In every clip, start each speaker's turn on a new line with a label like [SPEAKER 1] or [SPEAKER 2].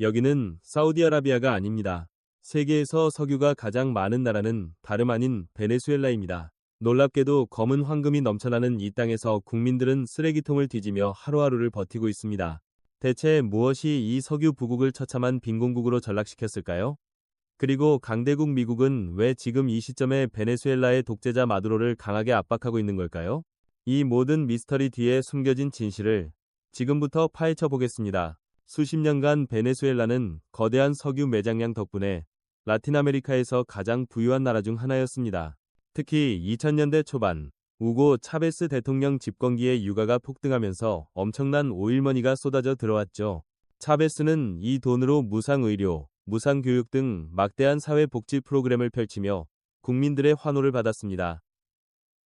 [SPEAKER 1] 여기는 사우디아라비아가 아닙니다. 세계에서 석유가 가장 많은 나라는 다름 아닌 베네수엘라입니다. 놀랍게도 검은 황금이 넘쳐나는 이 땅에서 국민들은 쓰레기통을 뒤지며 하루하루를 버티고 있습니다. 대체 무엇이 이 석유 부국을 처참한 빈곤국으로 전락시켰을까요? 그리고 강대국 미국은 왜 지금 이 시점에 베네수엘라의 독재자 마두로를 강하게 압박하고 있는 걸까요? 이 모든 미스터리 뒤에 숨겨진 진실을 지금부터 파헤쳐 보겠습니다. 수십 년간 베네수엘라는 거대한 석유 매장량 덕분에 라틴 아메리카에서 가장 부유한 나라 중 하나였습니다. 특히 2000년대 초반 우고 차베스 대통령 집권기에 유가가 폭등하면서 엄청난 오일머니가 쏟아져 들어왔죠. 차베스는 이 돈으로 무상의료, 무상교육 등 막대한 사회복지 프로그램을 펼치며 국민들의 환호를 받았습니다.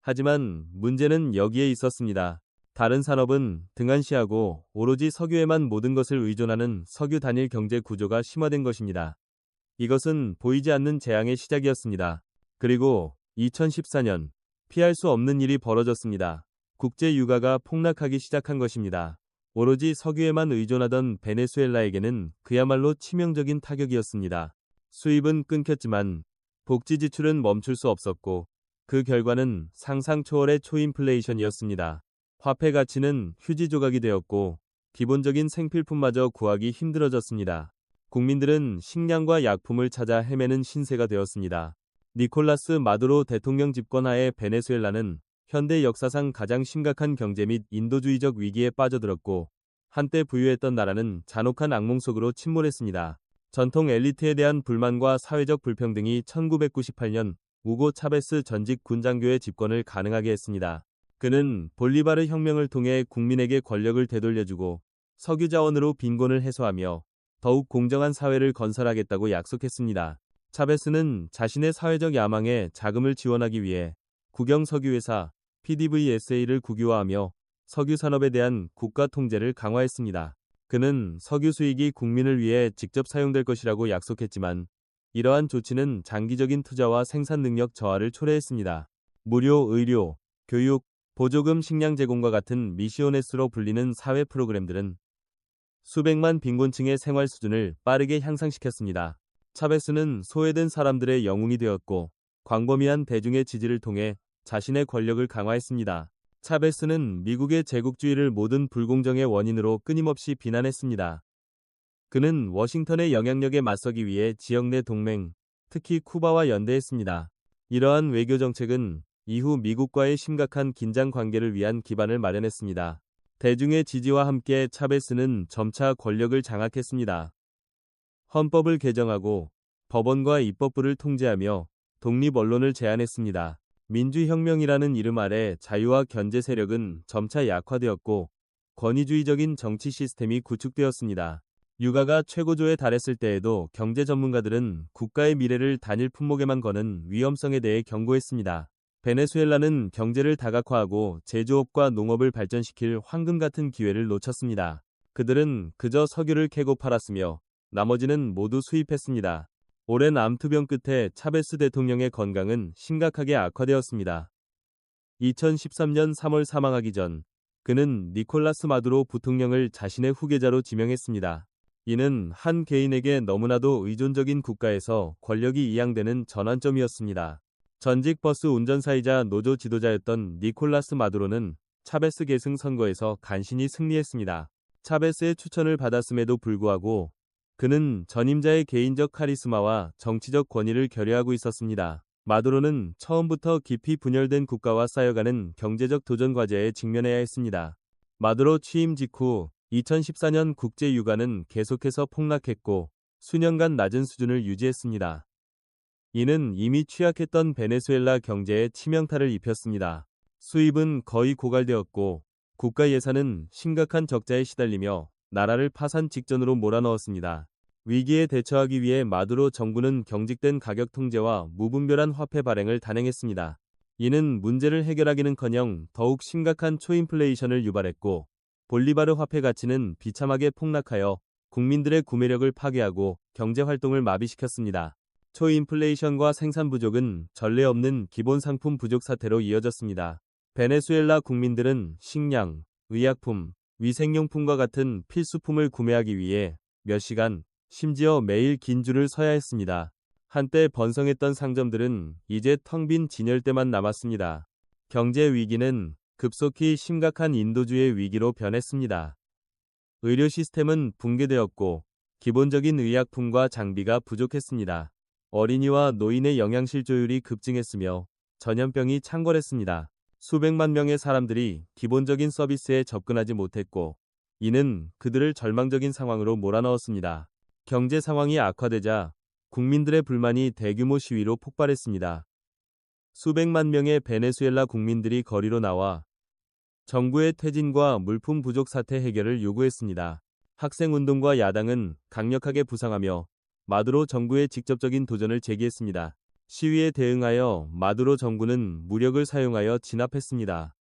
[SPEAKER 1] 하지만 문제는 여기에 있었습니다. 다른 산업은 등한시하고 오로지 석유에만 모든 것을 의존하는 석유 단일 경제 구조가 심화된 것입니다. 이것은 보이지 않는 재앙의 시작이었습니다. 그리고 2014년 피할 수 없는 일이 벌어졌습니다. 국제 유가가 폭락하기 시작한 것입니다. 오로지 석유에만 의존하던 베네수엘라에게는 그야말로 치명적인 타격이었습니다. 수입은 끊겼지만 복지 지출은 멈출 수 없었고 그 결과는 상상 초월의 초인플레이션이었습니다. 화폐 가치는 휴지 조각이 되었고 기본적인 생필품마저 구하기 힘들어졌습니다. 국민들은 식량과 약품을 찾아 헤매는 신세가 되었습니다. 니콜라스 마두로 대통령 집권하에 베네수엘라는 현대 역사상 가장 심각한 경제 및 인도주의적 위기에 빠져들었고 한때 부유했던 나라는 잔혹한 악몽 속으로 침몰했습니다. 전통 엘리트에 대한 불만과 사회적 불평등이 1998년 우고 차베스 전직 군장교의 집권을 가능하게 했습니다. 그는 볼리바르 혁명을 통해 국민에게 권력을 되돌려주고 석유 자원으로 빈곤을 해소하며 더욱 공정한 사회를 건설하겠다고 약속했습니다. 차베스는 자신의 사회적 야망에 자금을 지원하기 위해 국영 석유회사 PDVSA를 국유화하며 석유 산업에 대한 국가 통제를 강화했습니다. 그는 석유 수익이 국민을 위해 직접 사용될 것이라고 약속했지만 이러한 조치는 장기적인 투자와 생산 능력 저하를 초래했습니다. 무료 의료, 교육, 보조금 식량 제공과 같은 미시오네스로 불리는 사회 프로그램들은 수백만 빈곤층의 생활 수준을 빠르게 향상시켰습니다. 차베스는 소외된 사람들의 영웅이 되었고 광범위한 대중의 지지를 통해 자신의 권력을 강화했습니다. 차베스는 미국의 제국주의를 모든 불공정의 원인으로 끊임없이 비난했습니다. 그는 워싱턴의 영향력에 맞서기 위해 지역 내 동맹, 특히 쿠바와 연대했습니다. 이러한 외교 정책은 이후 미국과의 심각한 긴장 관계를 위한 기반을 마련했습니다. 대중의 지지와 함께 차베스는 점차 권력을 장악했습니다. 헌법을 개정하고 법원과 입법부를 통제하며 독립 언론을 제한했습니다. 민주혁명이라는 이름 아래 자유와 견제 세력은 점차 약화되었고 권위주의적인 정치 시스템이 구축되었습니다. 유가가 최고조에 달했을 때에도 경제 전문가들은 국가의 미래를 단일 품목에만 거는 위험성에 대해 경고했습니다. 베네수엘라는 경제를 다각화하고 제조업과 농업을 발전시킬 황금 같은 기회를 놓쳤습니다. 그들은 그저 석유를 캐고 팔았으며 나머지는 모두 수입했습니다. 오랜 암투병 끝에 차베스 대통령의 건강은 심각하게 악화되었습니다. 2013년 3월 사망하기 전 그는 니콜라스 마두로 부통령을 자신의 후계자로 지명했습니다. 이는 한 개인에게 너무나도 의존적인 국가에서 권력이 이양되는 전환점이었습니다. 전직 버스 운전사이자 노조 지도자였던 니콜라스 마두로는 차베스 계승 선거에서 간신히 승리했습니다. 차베스의 추천을 받았음에도 불구하고 그는 전임자의 개인적 카리스마와 정치적 권위를 결여하고 있었습니다. 마두로는 처음부터 깊이 분열된 국가와 쌓여가는 경제적 도전 과제에 직면해야 했습니다. 마두로 취임 직후 2014년 국제 유가는 계속해서 폭락했고 수년간 낮은 수준을 유지했습니다. 이는 이미 취약했던 베네수엘라 경제에 치명타를 입혔습니다. 수입은 거의 고갈되었고 국가 예산은 심각한 적자에 시달리며 나라를 파산 직전으로 몰아넣었습니다. 위기에 대처하기 위해 마두로 정부는 경직된 가격 통제와 무분별한 화폐 발행을 단행했습니다. 이는 문제를 해결하기는커녕 더욱 심각한 초인플레이션을 유발했고 볼리바르 화폐 가치는 비참하게 폭락하여 국민들의 구매력을 파괴하고 경제 활동을 마비시켰습니다. 초인플레이션과 생산 부족은 전례 없는 기본 상품 부족 사태로 이어졌습니다. 베네수엘라 국민들은 식량, 의약품, 위생용품과 같은 필수품을 구매하기 위해 몇 시간, 심지어 매일 긴 줄을 서야 했습니다. 한때 번성했던 상점들은 이제 텅 빈 진열대만 남았습니다. 경제 위기는 급속히 심각한 인도주의 위기로 변했습니다. 의료 시스템은 붕괴되었고 기본적인 의약품과 장비가 부족했습니다. 어린이와 노인의 영양실 조율이 급증했으며 전염병이 창궐했습니다. 수백만 명의 사람들이 기본적인 서비스에 접근하지 못했고 이는 그들을 절망적인 상황으로 몰아넣었습니다. 경제 상황이 악화되자 국민들의 불만이 대규모 시위로 폭발했습니다. 수백만 명의 베네수엘라 국민들이 거리로 나와 정부의 퇴진과 물품 부족 사태 해결을 요구했습니다. 학생운동과 야당은 강력하게 부상하며 마두로 정부의 직접적인 도전을 제기했습니다. 시위에 대응하여 마두로 정부는 무력을 사용하여 진압했습니다.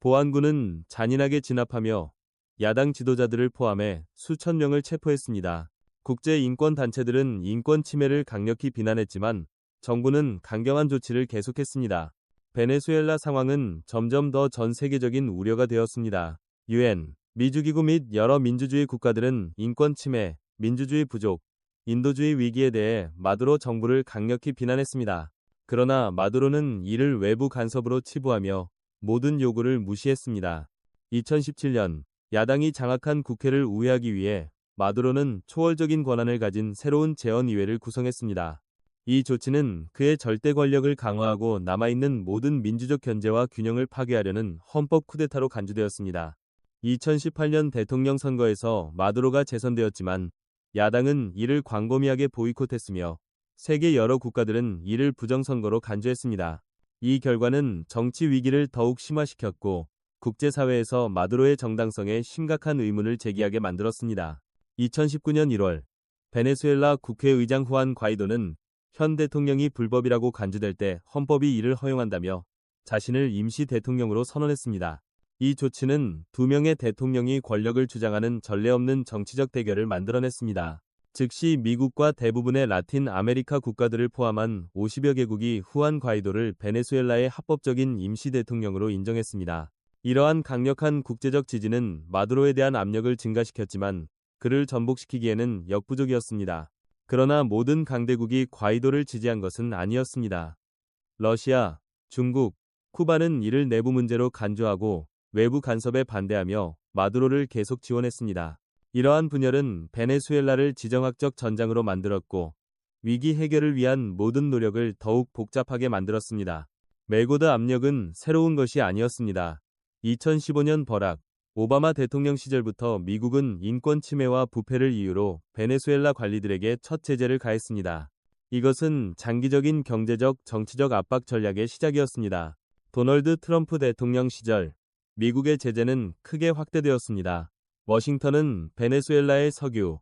[SPEAKER 1] 보안군은 잔인하게 진압하며 야당 지도자들을 포함해 수천 명을 체포했습니다. 국제인권단체들은 인권 침해를 강력히 비난했지만 정부는 강경한 조치를 계속했습니다. 베네수엘라 상황은 점점 더 전 세계적인 우려가 되었습니다. 유엔, 미주기구 및 여러 민주주의 국가들은 인권 침해, 민주주의 부족, 인도주의 위기에 대해 마두로 정부를 강력히 비난했습니다. 그러나 마두로는 이를 외부 간섭으로 치부하며 모든 요구를 무시했습니다. 2017년 야당이 장악한 국회를 우회하기 위해 마두로는 초월적인 권한을 가진 새로운 재헌의회를 구성했습니다. 이 조치는 그의 절대 권력을 강화하고 남아있는 모든 민주적 견제와 균형을 파괴하려는 헌법 쿠데타로 간주되었습니다. 2018년 대통령 선거에서 마두로가 재선되었지만 야당은 이를 광범위하게 보이콧했으며 세계 여러 국가들은 이를 부정선거로 간주했습니다. 이 결과는 정치 위기를 더욱 심화시켰고 국제사회에서 마두로의 정당성에 심각한 의문을 제기하게 만들었습니다. 2019년 1월 베네수엘라 국회의장 후안 과이도는 현 대통령이 불법이라고 간주될 때 헌법이 이를 허용한다며 자신을 임시 대통령으로 선언했습니다. 이 조치는 두 명의 대통령이 권력을 주장하는 전례 없는 정치적 대결을 만들어냈습니다. 즉시 미국과 대부분의 라틴 아메리카 국가들을 포함한 50여 개국이 후안 과이도를 베네수엘라의 합법적인 임시 대통령으로 인정했습니다. 이러한 강력한 국제적 지지는 마두로에 대한 압력을 증가시켰지만 그를 전복시키기에는 역부족이었습니다. 그러나 모든 강대국이 과이도를 지지한 것은 아니었습니다. 러시아, 중국, 쿠바는 이를 내부 문제로 간주하고 외부 간섭에 반대하며 마두로를 계속 지원했습니다. 이러한 분열은 베네수엘라를 지정학적 전장으로 만들었고 위기 해결을 위한 모든 노력을 더욱 복잡하게 만들었습니다. 멜고드 압력은 새로운 것이 아니었습니다. 2015년 버락, 오바마 대통령 시절부터 미국은 인권 침해와 부패를 이유로 베네수엘라 관리들에게 첫 제재를 가했습니다. 이것은 장기적인 경제적, 정치적 압박 전략의 시작이었습니다. 도널드 트럼프 대통령 시절 미국의 제재는 크게 확대되었습니다. 워싱턴은 베네수엘라의 석유,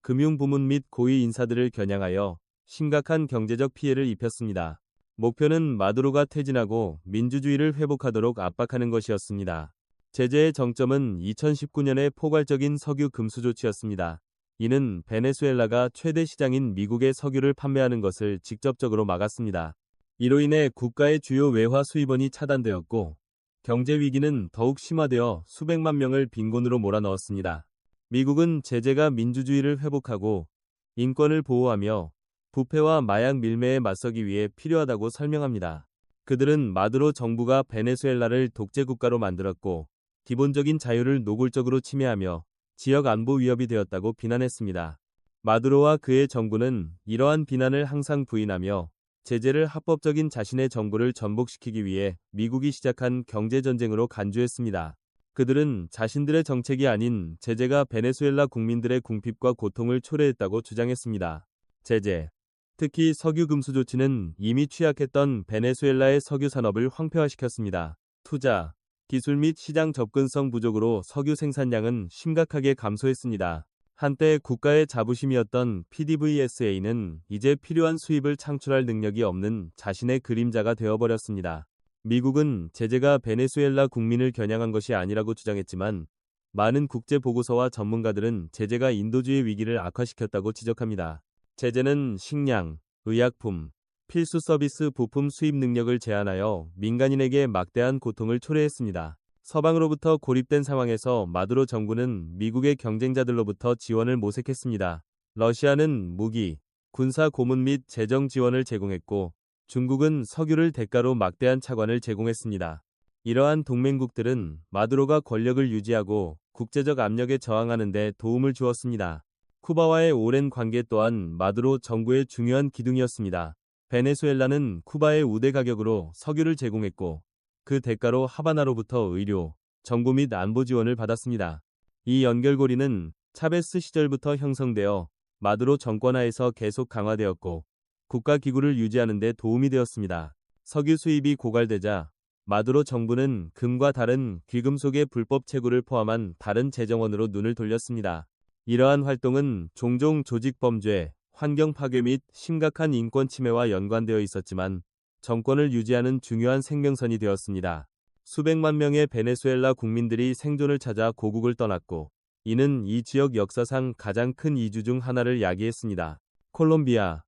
[SPEAKER 1] 금융 부문 및 고위 인사들을 겨냥하여 심각한 경제적 피해를 입혔습니다. 목표는 마두로가 퇴진하고 민주주의를 회복하도록 압박하는 것이었습니다. 제재의 정점은 2019년의 포괄적인 석유 금수 조치였습니다. 이는 베네수엘라가 최대 시장인 미국의 석유를 판매하는 것을 직접적으로 막았습니다. 이로 인해 국가의 주요 외화 수입원이 차단되었고 경제 위기는 더욱 심화되어 수백만 명을 빈곤으로 몰아넣었습니다. 미국은 제재가 민주주의를 회복하고 인권을 보호하며 부패와 마약 밀매에 맞서기 위해 필요하다고 설명합니다. 그들은 마두로 정부가 베네수엘라를 독재 국가로 만들었고 기본적인 자유를 노골적으로 침해하며 지역 안보 위협이 되었다고 비난했습니다. 마두로와 그의 정부는 이러한 비난을 항상 부인하며 제재를 합법적인 자신의 정부를 전복시키기 위해 미국이 시작한 경제전쟁으로 간주했습니다. 그들은 자신들의 정책이 아닌 제재가 베네수엘라 국민들의 궁핍과 고통을 초래했다고 주장했습니다. 제재 특히 석유 금수 조치는 이미 취약했던 베네수엘라의 석유 산업을 황폐화시켰습니다. 투자, 기술 및 시장 접근성 부족으로 석유 생산량은 심각하게 감소했습니다. 한때 국가의 자부심이었던 PDVSA는 이제 필요한 수입을 창출할 능력이 없는 자신의 그림자가 되어버렸습니다. 미국은 제재가 베네수엘라 국민을 겨냥한 것이 아니라고 주장했지만 많은 국제 보고서와 전문가들은 제재가 인도주의 위기를 악화시켰다고 지적합니다. 제재는 식량, 의약품, 필수 서비스 부품 수입 능력을 제한하여 민간인에게 막대한 고통을 초래했습니다. 서방으로부터 고립된 상황에서 마두로 정부는 미국의 경쟁자들로부터 지원을 모색했습니다. 러시아는 무기, 군사 고문 및 재정 지원을 제공했고 중국은 석유를 대가로 막대한 차관을 제공했습니다. 이러한 동맹국들은 마두로가 권력을 유지하고 국제적 압력에 저항하는 데 도움을 주었습니다. 쿠바와의 오랜 관계 또한 마두로 정부의 중요한 기둥이었습니다. 베네수엘라는 쿠바의 우대 가격으로 석유를 제공했고 그 대가로 하바나로부터 의료, 정부 및 안보 지원을 받았습니다. 이 연결고리는 차베스 시절부터 형성되어 마두로 정권하에서 계속 강화되었고 국가기구를 유지하는 데 도움이 되었습니다. 석유 수입이 고갈되자 마두로 정부는 금과 다른 귀금속의 불법 채굴을 포함한 다른 재정원으로 눈을 돌렸습니다. 이러한 활동은 종종 조직 범죄, 환경 파괴 및 심각한 인권 침해와 연관되어 있었지만 정권을 유지하는 중요한 생명선이 되었습니다. 수백만 명의 베네수엘라 국민들이 생존을 찾아 고국을 떠났고 이는 이 지역 역사상 가장 큰 이주 중 하나를 야기했습니다. 콜롬비아,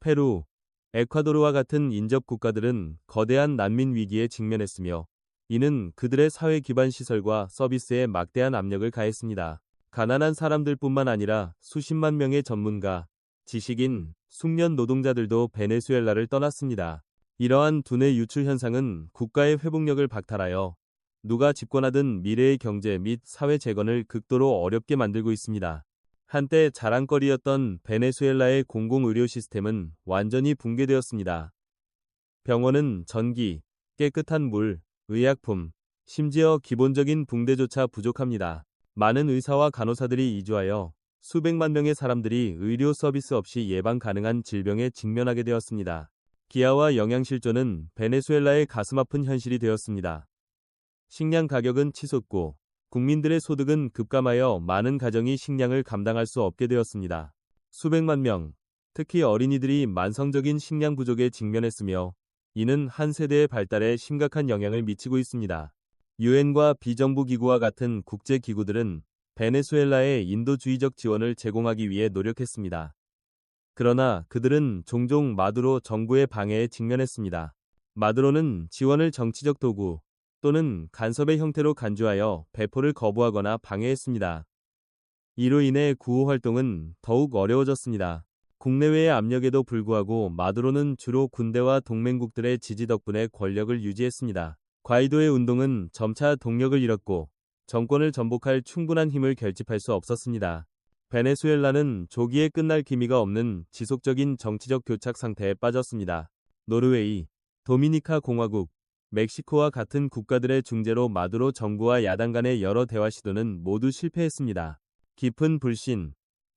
[SPEAKER 1] 페루, 에콰도르와 같은 인접 국가들은 거대한 난민 위기에 직면했으며 이는 그들의 사회 기반 시설과 서비스에 막대한 압력을 가했습니다. 가난한 사람들뿐만 아니라 수십만 명의 전문가, 지식인, 숙련 노동자들도 베네수엘라를 떠났습니다. 이러한 두뇌 유출 현상은 국가의 회복력을 박탈하여 누가 집권하든 미래의 경제 및 사회 재건을 극도로 어렵게 만들고 있습니다. 한때 자랑거리였던 베네수엘라의 공공의료 시스템은 완전히 붕괴되었습니다. 병원은 전기, 깨끗한 물, 의약품, 심지어 기본적인 붕대조차 부족합니다. 많은 의사와 간호사들이 이주하여 수백만 명의 사람들이 의료 서비스 없이 예방 가능한 질병에 직면하게 되었습니다. 기아와 영양실조는 베네수엘라의 가슴 아픈 현실이 되었습니다. 식량 가격은 치솟고 국민들의 소득은 급감하여 많은 가정이 식량을 감당할 수 없게 되었습니다. 수백만 명, 특히 어린이들이 만성적인 식량 부족에 직면했으며 이는 한 세대의 발달에 심각한 영향을 미치고 있습니다. 유엔과 비정부 기구와 같은 국제 기구들은 베네수엘라에 인도주의적 지원을 제공하기 위해 노력했습니다. 그러나 그들은 종종 마두로 정부의 방해에 직면했습니다. 마두로는 지원을 정치적 도구 또는 간섭의 형태로 간주하여 배포를 거부하거나 방해했습니다. 이로 인해 구호 활동은 더욱 어려워졌습니다. 국내외의 압력에도 불구하고 마두로는 주로 군대와 동맹국들의 지지 덕분에 권력을 유지했습니다. 과이도의 운동은 점차 동력을 잃었고 정권을 전복할 충분한 힘을 결집할 수 없었습니다. 베네수엘라는 조기에 끝날 기미가 없는 지속적인 정치적 교착 상태에 빠졌습니다. 노르웨이, 도미니카 공화국, 멕시코와 같은 국가들의 중재로 마두로 정부와 야당 간의 여러 대화 시도는 모두 실패했습니다. 깊은 불신,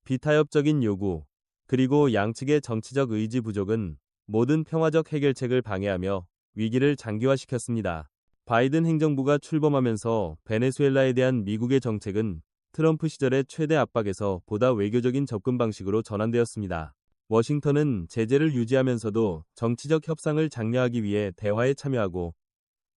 [SPEAKER 1] 비타협적인 요구, 그리고 양측의 정치적 의지 부족은 모든 평화적 해결책을 방해하며 위기를 장기화시켰습니다. 바이든 행정부가 출범하면서 베네수엘라에 대한 미국의 정책은 트럼프 시절의 최대 압박에서 보다 외교적인 접근 방식으로 전환되었습니다. 워싱턴은 제재를 유지하면서도 정치적 협상을 장려하기 위해 대화에 참여하고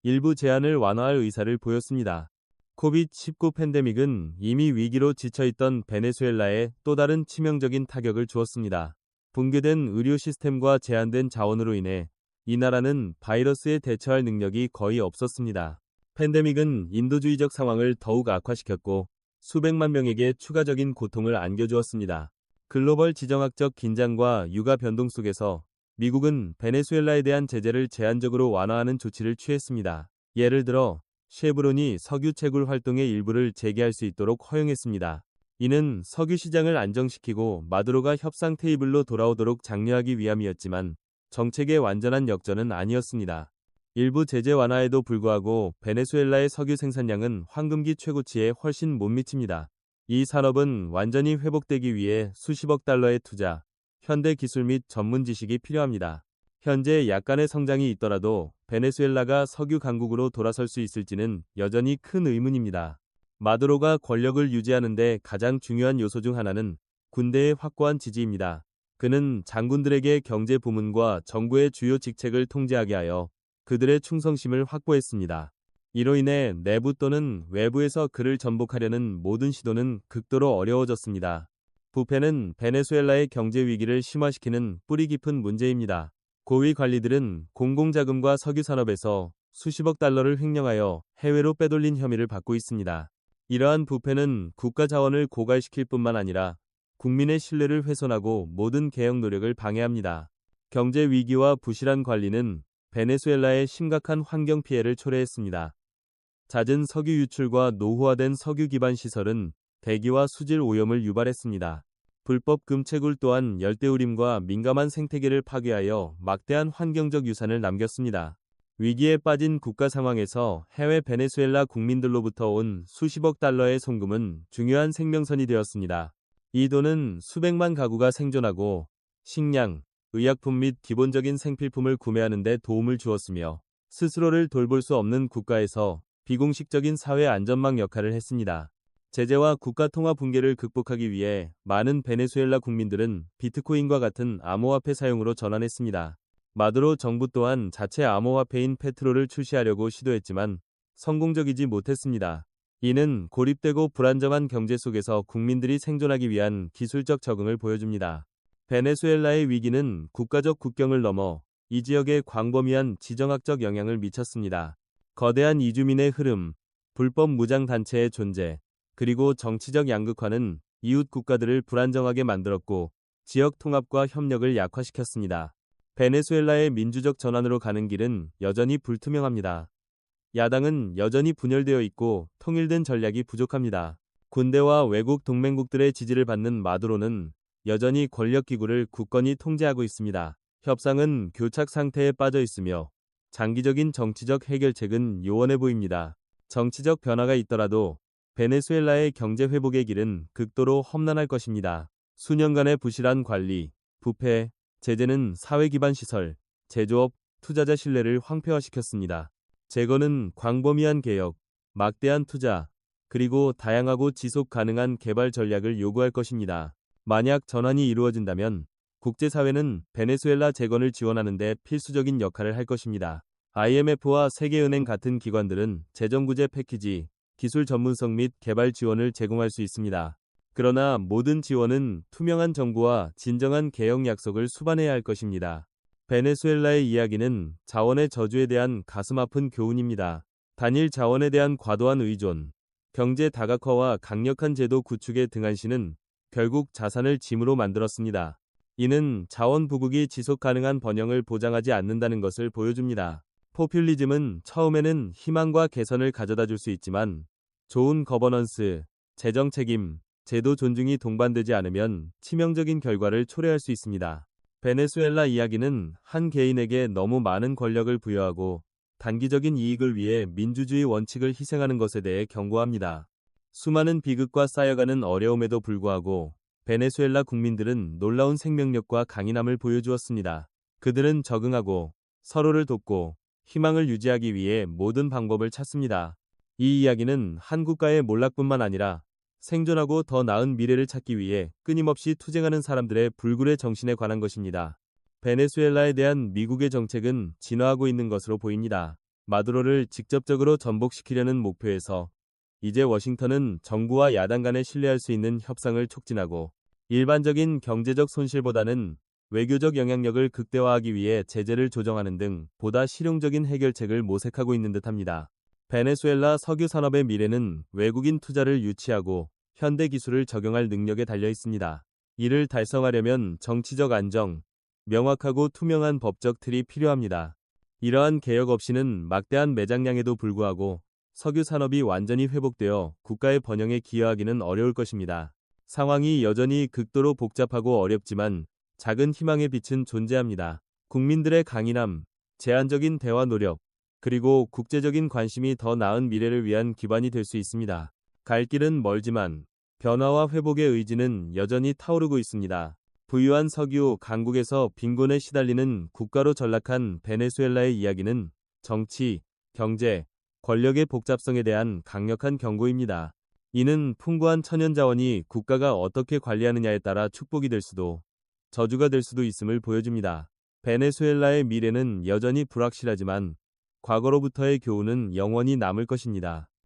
[SPEAKER 1] 일부 제한을 완화할 의사를 보였습니다. 코비드-19 팬데믹은 이미 위기로 지쳐있던 베네수엘라에 또 다른 치명적인 타격을 주었습니다. 붕괴된 의료 시스템과 제한된 자원으로 인해 이 나라는 바이러스에 대처할 능력이 거의 없었습니다. 팬데믹은 인도주의적 상황을 더욱 악화시켰고 수백만 명에게 추가적인 고통을 안겨주었습니다. 글로벌 지정학적 긴장과 육아 변동 속에서 미국은 베네수엘라에 대한 제재를 제한적으로 완화하는 조치를 취했습니다. 예를 들어 쉐브론이 석유 채굴 활동의 일부를 재개할 수 있도록 허용했습니다. 이는 석유 시장을 안정시키고 마두로가 협상 테이블로 돌아오도록 장려하기 위함이었지만 정책의 완전한 역전은 아니었습니다. 일부 제재 완화에도 불구하고 베네수엘라의 석유 생산량은 황금기 최고치에 훨씬 못 미칩니다. 이 산업은 완전히 회복되기 위해 수십억 달러의 투자, 현대 기술 및 전문 지식이 필요합니다. 현재 약간의 성장이 있더라도 베네수엘라가 석유 강국으로 돌아설 수 있을지는 여전히 큰 의문입니다. 마두로가 권력을 유지하는데 가장 중요한 요소 중 하나는 군대의 확고한 지지입니다. 그는 장군들에게 경제 부문과 정부의 주요 직책을 통제하게 하여 그들의 충성심을 확보했습니다. 이로 인해 내부 또는 외부에서 그를 전복하려는 모든 시도는 극도로 어려워졌습니다. 부패는 베네수엘라의 경제 위기를 심화시키는 뿌리 깊은 문제입니다. 고위 관리들은 공공자금과 석유 산업에서 수십억 달러를 횡령하여 해외로 빼돌린 혐의를 받고 있습니다. 이러한 부패는 국가 자원을 고갈시킬 뿐만 아니라 국민의 신뢰를 훼손하고 모든 개혁 노력을 방해합니다. 경제 위기와 부실한 관리는 베네수엘라에 심각한 환경 피해를 초래했습니다. 잦은 석유 유출과 노후화된 석유 기반 시설은 대기와 수질 오염을 유발했습니다. 불법 금채굴 또한 열대우림과 민감한 생태계를 파괴하여 막대한 환경적 유산을 남겼습니다. 위기에 빠진 국가 상황에서 해외 베네수엘라 국민들로부터 온 수십억 달러의 송금은 중요한 생명선이 되었습니다. 이 돈은 수백만 가구가 생존하고 식량, 의약품 및 기본적인 생필품을 구매하는 데 도움을 주었으며 스스로를 돌볼 수 없는 국가에서 비공식적인 사회 안전망 역할을 했습니다. 제재와 국가 통화 붕괴를 극복하기 위해 많은 베네수엘라 국민들은 비트코인과 같은 암호화폐 사용으로 전환했습니다. 마두로 정부 또한 자체 암호화폐인 페트로를 출시하려고 시도했지만 성공적이지 못했습니다. 이는 고립되고 불안정한 경제 속에서 국민들이 생존하기 위한 기술적 적응을 보여줍니다. 베네수엘라의 위기는 국가적 국경을 넘어 이 지역에 광범위한 지정학적 영향을 미쳤습니다. 거대한 이주민의 흐름, 불법 무장 단체의 존재, 그리고 정치적 양극화는 이웃 국가들을 불안정하게 만들었고 지역 통합과 협력을 약화시켰습니다. 베네수엘라의 민주적 전환으로 가는 길은 여전히 불투명합니다. 야당은 여전히 분열되어 있고 통일된 전략이 부족합니다. 군대와 외국 동맹국들의 지지를 받는 마두로는 여전히 권력기구를 굳건히 통제하고 있습니다. 협상은 교착 상태에 빠져 있으며 장기적인 정치적 해결책은 요원해 보입니다. 정치적 변화가 있더라도 베네수엘라의 경제 회복의 길은 극도로 험난할 것입니다. 수년간의 부실한 관리, 부패, 제재는 사회 기반 시설, 제조업, 투자자 신뢰를 황폐화시켰습니다. 재건은 광범위한 개혁, 막대한 투자, 그리고 다양하고 지속 가능한 개발 전략을 요구할 것입니다. 만약 전환이 이루어진다면 국제사회는 베네수엘라 재건을 지원하는 데 필수적인 역할을 할 것입니다. IMF와 세계은행 같은 기관들은 재정구제 패키지, 기술 전문성 및 개발 지원을 제공할 수 있습니다. 그러나 모든 지원은 투명한 정부와 진정한 개혁 약속을 수반해야 할 것입니다. 베네수엘라의 이야기는 자원의 저주에 대한 가슴 아픈 교훈입니다. 단일 자원에 대한 과도한 의존, 경제 다각화와 강력한 제도 구축의 등한시는 결국 자산을 짐으로 만들었습니다. 이는 자원 부국이 지속 가능한 번영을 보장하지 않는다는 것을 보여줍니다. 포퓰리즘은 처음에는 희망과 개선을 가져다 줄 수 있지만 좋은 거버넌스, 재정 책임, 제도 존중이 동반되지 않으면 치명적인 결과를 초래할 수 있습니다. 베네수엘라 이야기는 한 개인에게 너무 많은 권력을 부여하고 단기적인 이익을 위해 민주주의 원칙을 희생하는 것에 대해 경고합니다. 수많은 비극과 쌓여가는 어려움에도 불구하고 베네수엘라 국민들은 놀라운 생명력과 강인함을 보여주었습니다. 그들은 적응하고 서로를 돕고 희망을 유지하기 위해 모든 방법을 찾습니다. 이 이야기는 한 국가의 몰락뿐만 아니라 생존하고 더 나은 미래를 찾기 위해 끊임없이 투쟁하는 사람들의 불굴의 정신에 관한 것입니다. 베네수엘라에 대한 미국의 정책은 진화하고 있는 것으로 보입니다. 마두로를 직접적으로 전복시키려는 목표에서 이제 워싱턴은 정부와 야당 간에 신뢰할 수 있는 협상을 촉진하고 일반적인 경제적 손실보다는 외교적 영향력을 극대화하기 위해 제재를 조정하는 등 보다 실용적인 해결책을 모색하고 있는 듯합니다. 베네수엘라 석유 산업의 미래는 외국인 투자를 유치하고 현대 기술을 적용할 능력에 달려 있습니다. 이를 달성하려면 정치적 안정, 명확하고 투명한 법적 틀이 필요합니다. 이러한 개혁 없이는 막대한 매장량에도 불구하고 석유 산업이 완전히 회복되어 국가의 번영에 기여하기는 어려울 것입니다. 상황이 여전히 극도로 복잡하고 어렵지만 작은 희망의 빛은 존재합니다. 국민들의 강인함, 제한적인 대화 노력, 그리고 국제적인 관심이 더 나은 미래를 위한 기반이 될 수 있습니다. 갈 길은 멀지만 변화와 회복의 의지는 여전히 타오르고 있습니다. 부유한 석유 강국에서 빈곤에 시달리는 국가로 전락한 베네수엘라의 이야기는 정치, 경제, 권력의 복잡성에 대한 강력한 경고입니다. 이는 풍부한 천연자원이 국가가 어떻게 관리하느냐에 따라 축복이 될 수도 저주가 될 수도 있음을 보여줍니다. 베네수엘라의 미래는 여전히 불확실하지만 과거로부터의 교훈은 영원히 남을 것입니다.